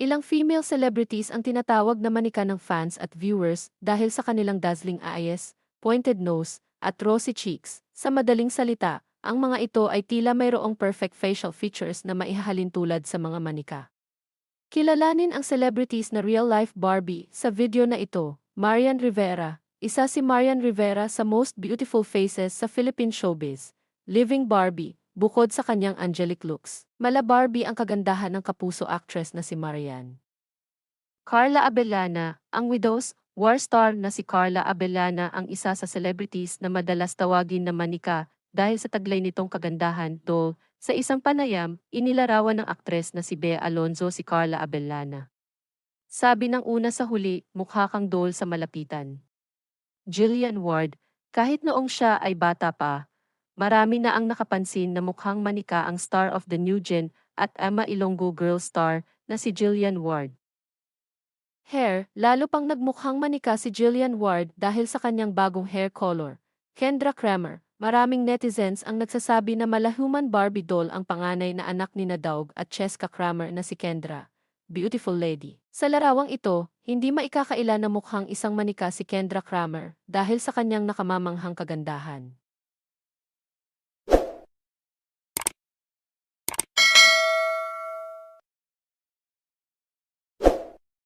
Ilang female celebrities ang tinatawag na manika ng fans at viewers dahil sa kanilang dazzling eyes, pointed nose, at rosy cheeks. Sa madaling salita, ang mga ito ay tila mayroong perfect facial features na maihahalin tulad sa mga manika. Kilalanin ang celebrities na real-life Barbie sa video na ito. Marian Rivera, isa si Marian Rivera sa most beautiful faces sa Philippine showbiz. Living Barbie, bukod sa kanyang angelic looks. Mala Barbie ang kagandahan ng kapuso actress na si Marian. Carla Abellana, ang widows, war star na si Carla Abellana ang isa sa celebrities na madalas tawagin na manika dahil sa taglay nitong kagandahan doll. Sa isang panayam, inilarawan ng aktres na si Bea Alonzo si Carla Abellana. Sabi ng una sa huli, mukha kang doll sa malapitan. Jillian Ward, kahit noong siya ay bata pa, marami na ang nakapansin na mukhang manika ang star of the new gen at Ama Ilonggo girl star na si Jillian Ward. Hair, lalo pang nagmukhang manika si Jillian Ward dahil sa kanyang bagong hair color. Kendra Kramer, maraming netizens ang nagsasabi na malahuman Barbie doll ang panganay na anak ni Nadaug at Cheska Kramer na si Kendra. Beautiful lady. Sa larawang ito, hindi maikakaila na mukhang isang manika si Kendra Kramer dahil sa kanyang nakamamanghang kagandahan.